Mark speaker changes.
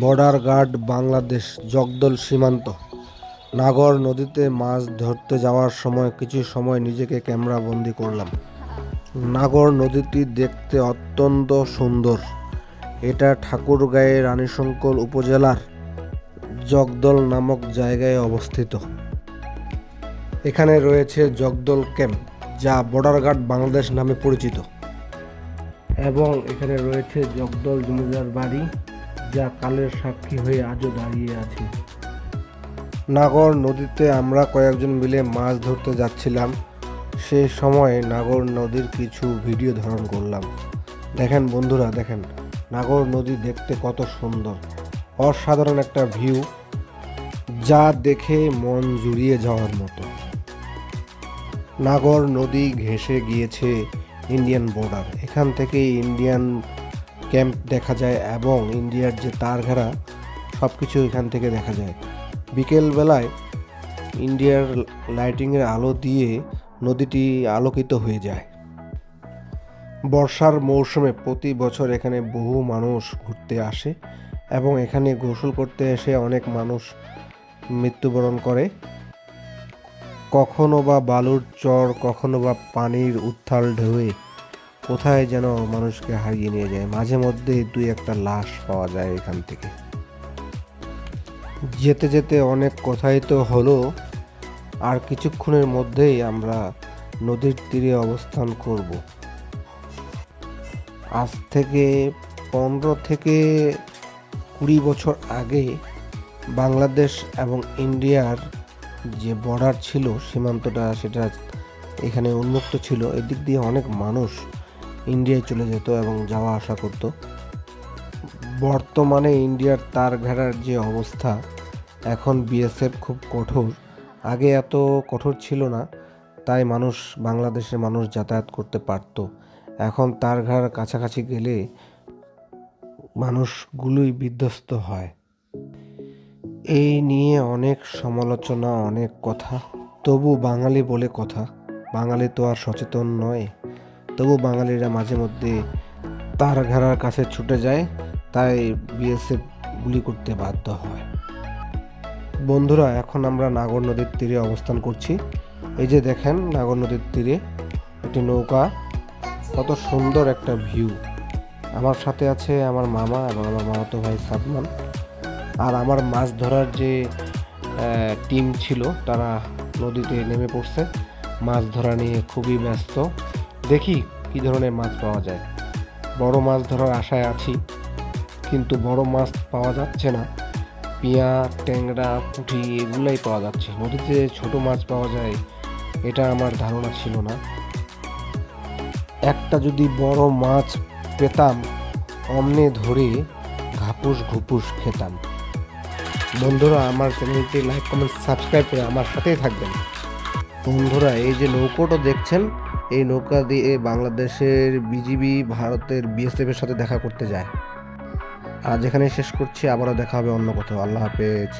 Speaker 1: Border guard Bangladesh, Jagdal সীমান্ত। নাগর নদীতে মাছ ধরতে যাওয়ার সময় কিছু সময় নিজেকে ক্যামেরা বন্দি করলাম। নাগর নদীটি দেখতে অত্যন্ত সুন্দর। এটা ঠাকুরগাঁয়ে রানীশঙ্কর উপজেলার জগদল নামক জায়গায় অবস্থিত। এখানে রয়েছে জগদল ক্যাম্প, যা বর্ডার গার্ড বাংলাদেশ নামে পরিচিত। এবং এখানে রয়েছে জগদল জমিদার বাড়ি, যা কালের সাক্ষী হয়ে আজও দাঁড়িয়ে আছে। নাগর নদীতে আমরা কয়েকজন মিলে মাছ ধরতে যাচ্ছিলাম। সেই সময় নাগর নদীর কিছু ভিডিও ধারণ করলাম। দেখেন বন্ধুরা, দেখেন, নাগর নদী দেখতে কত সুন্দর। অসাধারণ একটা ভিউ, যা দেখে মন জুড়িয়ে যাওয়ার মতো। নাগর নদী ঘেঁষে গিয়েছে ইন্ডিয়ান বর্ডার এখান থেকে ইন্ডিয়ান ক্যাম্প দেখা যায় এবং ইন্ডিয়ার যে তার ঘেরা সব কিছু এখান থেকে দেখা যায়। বিকেলবেলায় ইন্ডিয়ার লাইটিংয়ের আলো দিয়ে নদীটি আলোকিত হয়ে যায়। বর্ষার মৌসুমে প্রতি বছর এখানে বহু মানুষ ঘুরতে আসে এবং এখানে গোসল করতে এসে অনেক মানুষ মৃত্যুবরণ করে। কখনো বা বালুর চর, কখনো বা পানির উত্থাল ঢেউয়ে কোথায় যেন মানুষকে হারিয়ে নিয়ে যায়। মাঝে মধ্যে দুই একটা লাশ পাওয়া যায় এখান থেকে। যেতে যেতে অনেক কথাই তো হলো, আর কিছুক্ষণের মধ্যেই আমরা নদীর তীরে অবস্থান করব। আজ থেকে পনেরো থেকে কুড়ি বছর আগে বাংলাদেশ এবং ইন্ডিয়ার যে বর্ডার ছিল, সীমান্তটা সেটা এখানে উন্মুক্ত ছিল। এদিক দিয়ে অনেক মানুষ ইন্ডিয়ায় চলে যেত এবং যাওয়া আসা করত। বর্তমানে ইন্ডিয়ার তার ঘেরার যে অবস্থা, এখন বিএসএফ খুব কঠোর। আগে এত কঠোর ছিল না, তাই মানুষ, বাংলাদেশের মানুষ যাতায়াত করতে পারতো। এখন তার ঘাড় কাছাকাছি গেলে মানুষগুলোই বিধ্বস্ত হয়। এই নিয়ে অনেক সমালোচনা, অনেক কথা। তবু বাঙালি বলে কথা। বাঙালি তো আর সচেতন নয়। তবু বাঙালিরা মাঝে মধ্যে তার ঘেরার কাছে ছুটে যায়, তাই বিএসএফ গুলি করতে বাধ্য হয়। বন্ধুরা, এখন আমরা নাগর নদীর তীরে অবস্থান করছি। এই যে দেখেন, নাগর নদীর তীরে একটি নৌকা। কত সুন্দর একটা ভিউ। আমার সাথে আছে আমার মামা এবং আমার মামাতো ভাই সাদমান। আর আমার মাছ ধরার যে টিম ছিল, তারা নদীতে নেমে পড়ছে। মাছ ধরা নিয়ে খুবই ব্যস্ত। দেখি কী ধরনের মাছ পাওয়া যায়। বড় মাছ ধরার আশায় আছি, কিন্তু বড় মাছ পাওয়া যাচ্ছে না। পিয়া ট্যাংরা, পুঁটি এগুলাই পাওয়া যাচ্ছে। নদীতে ছোট মাছ পাওয়া যায়, এটা আমার ধারণা ছিল না। একটা যদি বড় মাছ পেতাম, অমনে ধরে ঘাপুস ঘুপুস খেতাম। বন্ধুরা, আমার চ্যানেলটি লাইক, কমেন্ট, সাবস্ক্রাইব করে আমার সাথেই থাকবেন। বন্ধুরা, এই যে নৌকোটা দেখছেন, এই নৌকা দিয়ে বাংলাদেশের বিজিবি ভারতের বিএসএফের সাথে দেখা করতে যায়। আজ এখানে শেষ করছি, আবারও দেখা হবে অন্য কোথাও। আল্লাহ হাফেজ।